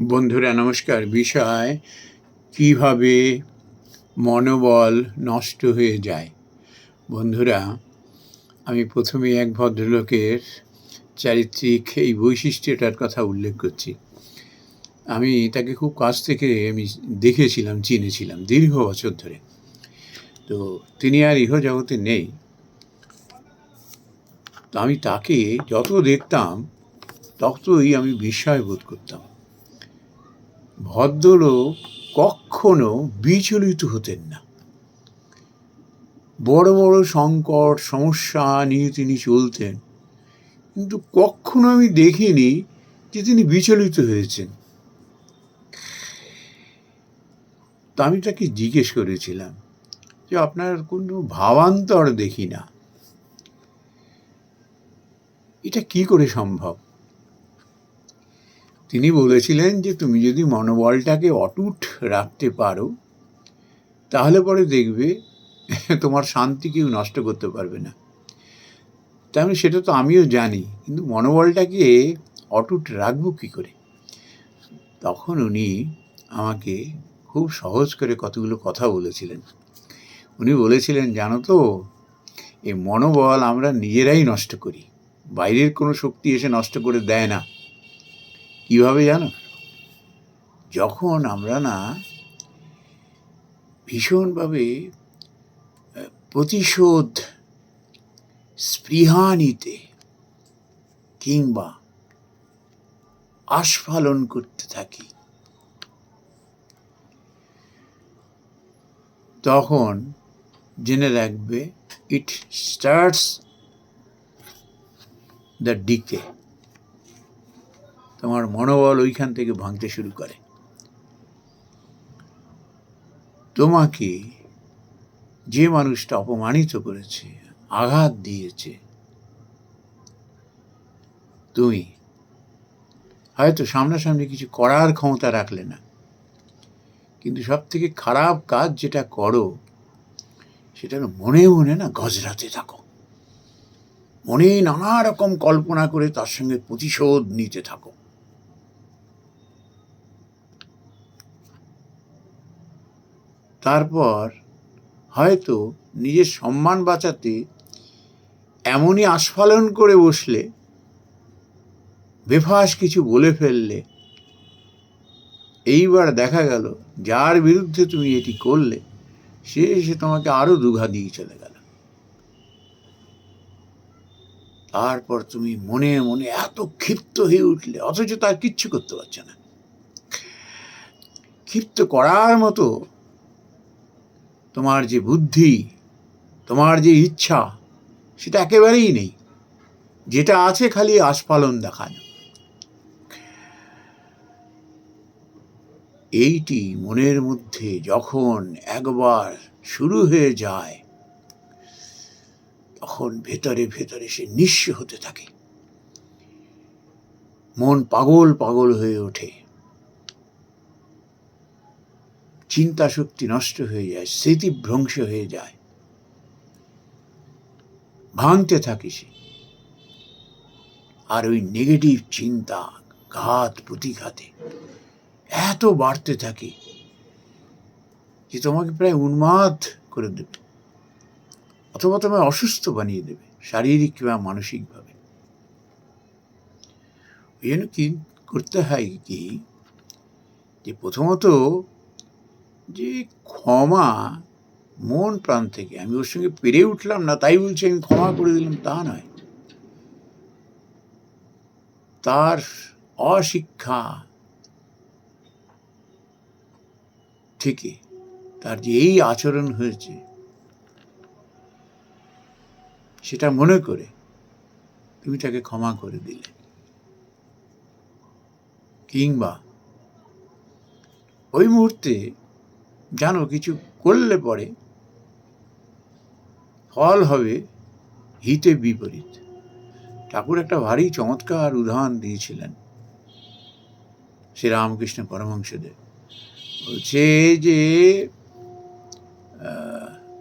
বন্ধুরা, নমস্কার। বিষয়, কীভাবে মনোবল নষ্ট হয়ে যায়? বন্ধুরা, আমি প্রথমে এক ভদ্রলোকের চারিত্রিক এই বৈশিষ্ট্যটার কথা উল্লেখ করছি। আমি তাকে খুব কাছ থেকে আমি দেখেছিলাম, চিনেছিলাম দীর্ঘ বছর ধরে। তো তিনি আর ইহ জগতে নেই। তো আমি তাকে যত দেখতাম, ততই আমি বিস্ময় বোধ করতাম। ভদ্রলোক কখনো বিচলিত হতেন না। বড় বড় সংকট, সমস্যা নিয়ে তিনি চলতেন, কিন্তু কখনো আমি দেখিনি যে তিনি বিচলিত হয়েছেন। তা আমি তাকে জিজ্ঞেস করেছিলাম যে, আপনার কোনো ভাবান্তর দেখি না। এটা কি করে সম্ভব? তিনি বলেছিলেন যে তুমি যদি মনোবলটাকে অটুট রাখতে পারো, তাহলে পরে দেখবে তোমার শান্তি কেউ নষ্ট করতে পারবে না। তেমন সেটা তো আমিও জানি, কিন্তু মনোবলটাকে অটুট রাখব কী করে? তখন উনি আমাকে খুব সহজ করে কতগুলো কথা বলেছিলেন। উনি বলেছিলেন, জানো তো, এই মনোবল আমরা নিজেরাই নষ্ট করি। বাইরের কোনো শক্তি এসে নষ্ট করে দেয় না। কীভাবে জানো? যখন আমরা না ভীষণভাবে প্রতিশোধ, স্পৃহা নিতে কিংবা আস্ফালন করতে থাকি, তখন জেনে রাখবে ইট স্টার্টস দ্য ডিকে তোমার মনোবল ওইখান থেকে ভাঙতে শুরু করে। তোমাকে যে মানুষটা অপমানিত করেছে, আঘাত দিয়েছে, তুমি হয়তো সামনাসামনি কিছু করার ক্ষমতা রাখলে না। কিন্তু সব থেকে খারাপ কাজ যেটা করো, সেটা মনে মনে না গজরাতে থাকো। মনে নানা রকম কল্পনা করে তার সঙ্গে প্রতিশোধ নিতে থাকো। তারপর হয়তো নিজের সম্মান বাঁচাতে এমনই আস্ফালন করে বসলে, বেফাস কিছু বলে ফেললে। এইবার দেখা গেল, যার বিরুদ্ধে তুমি এটি করলে, সে এসে তোমাকে আরও দুঘা দিয়ে চলে গেল। তারপর তুমি মনে মনে এত ক্ষিপ্ত হয়ে উঠলে, অথচ তার কিচ্ছু করতে পারছে না। ক্ষিপ্ত করার মতো তোমার যে বুদ্ধি, তোমার যে ইচ্ছা, সেটা একেবারেই নেই। যেটা আছে খালি আস্ফালন দেখানো। এইটি মনের মধ্যে যখন একবার শুরু হয়ে যায়, তখন ভেতরে ভেতরে সে নিঃস্ব হতে থাকে। মন পাগল পাগল হয়ে ওঠে। চিন্তা শক্তি নষ্ট হয়ে যায় স্মৃতিভ্রংশ হয়ে যায়। ভাঙতে থাকে সে। আর ওই নেগেটিভ চিন্তা, ঘাত প্রতিঘাতে এত বাড়তে থাকে যে তোমাকে প্রায় উন্মাদ করে দেবে। অথবা তোমায় অসুস্থ বানিয়ে দেবে, শারীরিক কিংবা মানসিকভাবে। ওই জন্য কি করতে হয় কি, যে প্রথমত যে ক্ষমা মন প্রাণ থেকে। আমি ওর সঙ্গে পেরে উঠলাম না, তাই বলছি আমি ক্ষমা করে দিলাম, তা নয়। তার অশিক্ষা থেকে তার যে এই আচরণ হয়েছে, সেটা মনে করে তুমি তাকে ক্ষমা করে দিলে। কিংবা ওই মুহূর্তে জানো কিছু করলে পরে ফল হবে হিতে বিপরীত। ঠাকুর একটা ভারী চমৎকার উদাহরণ দিয়েছিলেন শ্রী রামকৃষ্ণ পরমহংসদেব। বলছে যে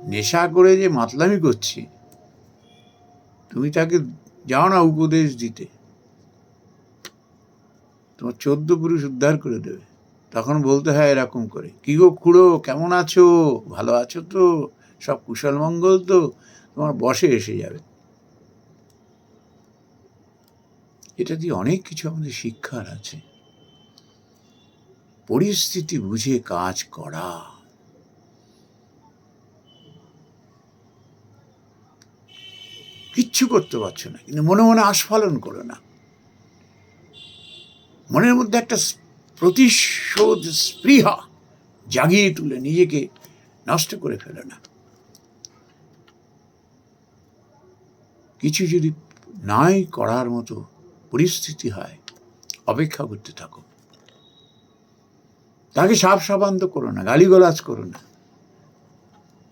নেশা করে যে মাতলামি করছে, তুমি তাকে যাও না উপদেশ দিতে। তোমার চোদ্দ পুরুষ উদ্ধার করে দেবে। তখন বলতে হয় এরকম করে, কি গো খুড়ো, কেমন আছো? ভালো আছো তো? সব কুশল মঙ্গল তো? তোমার বসে এসে যাবে। এটা দিয়ে অনেক কিছু আমাদের শিক্ষার আছে। পরিস্থিতি বুঝে কাজ করা। কিচ্ছু করতে পারছ না, কিন্তু মনে মনে আস্ফালন করো না। মনের মধ্যে একটা প্রতিশোধ স্পৃহা জাগিয়ে তুলে নিজেকে নষ্ট করে ফেলে না। কিছু যদি নাই করার মতো পরিস্থিতি হয়, অপেক্ষা করতে থাকো। তাকে সাপ সাবান্ত করো না, গালিগালাজ করো না।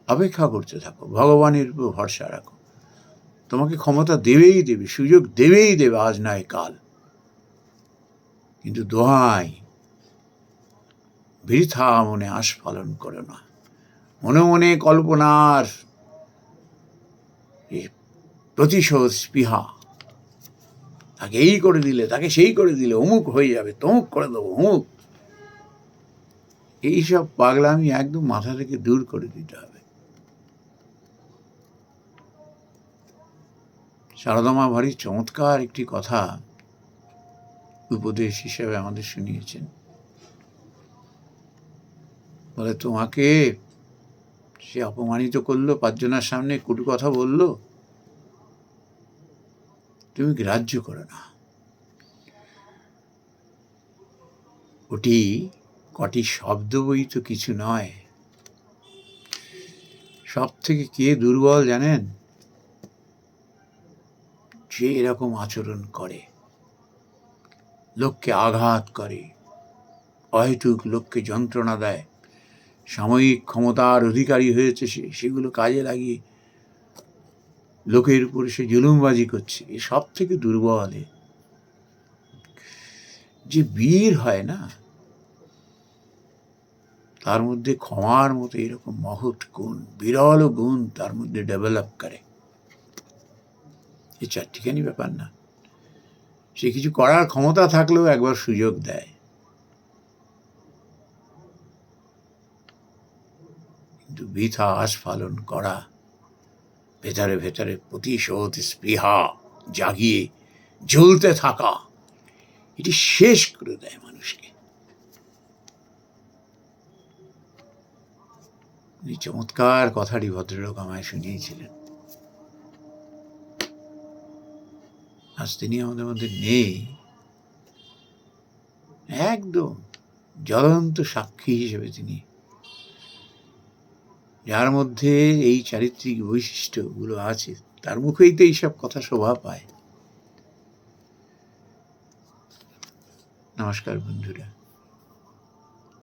অপেক্ষা করতে থাকো, ভগবানের উপর ভরসা রাখো। তোমাকে ক্ষমতা দেবেই দেবে, সুযোগ দেবেই দেবে আজ নয় কাল। কিন্তু দোহাই বৃথা মনে আস্ফালন করো না। মনে মনে কল্পনার প্রতিশোধ স্পৃহা। তাকে এই করে দিলে, তাকে সেই করে দিলে, অমুক হয়ে যাবে, তমুক করে দেবো, অমুক। এইসব পাগলামি একদম মাথা থেকে দূর করে দিতে হবে। সারদামা ভারী চমৎকার একটি কথা উপদেশ হিসেবে আমাদের শুনিয়েছেন। বলে, তোমাকে সে অপমানিত করল, পাঁচজনের সামনে কুটু কথা বলল? তুমি গ্রাহ্য করো না? ওটি কটি শব্দ বই তো কিছু নয়। সব থেকে কে দুর্বল জানেন? যে এরকম আচরণ করে। লোককে আঘাত করে। অহেতুক লোককে যন্ত্রণা দেয়। সাময়িক ক্ষমতার অধিকারী হয়েছে সে, সেগুলো কাজে লাগিয়ে লোকের উপরে সে জুলুমবাজি করছে। এ সব থেকে দুর্বল। যে বীর হয় না, তার মধ্যে ক্ষমার মতো এরকম মহৎ গুণ, বিরল গুণ তার মধ্যে ডেভেলপ করে। এ চারটিখানি ব্যাপার না। সে কিছু করার ক্ষমতা থাকলেও একবার সুযোগ দেয়। কিন্তু বৃথা আস্ফালন করা। ভেতরে ভেতরে প্রতিশোধ, স্পৃহা জাগিয়ে জ্বলতে থাকা। এটি শেষ করে দেয় মানুষকে। চমৎকার কথাটি ভদ্রলোক আমায় শুনিয়েছিলেন। আজ তিনি আমাদের মধ্যে নেই। একদম জ্বলন্ত সাক্ষী হিসেবে তিনি যার মধ্যে এই চারিত্রিক বৈশিষ্ট্যগুলো আছে, তার মুখেই তো এইসব কথা শোভা পায়। নমস্কার বন্ধুরা।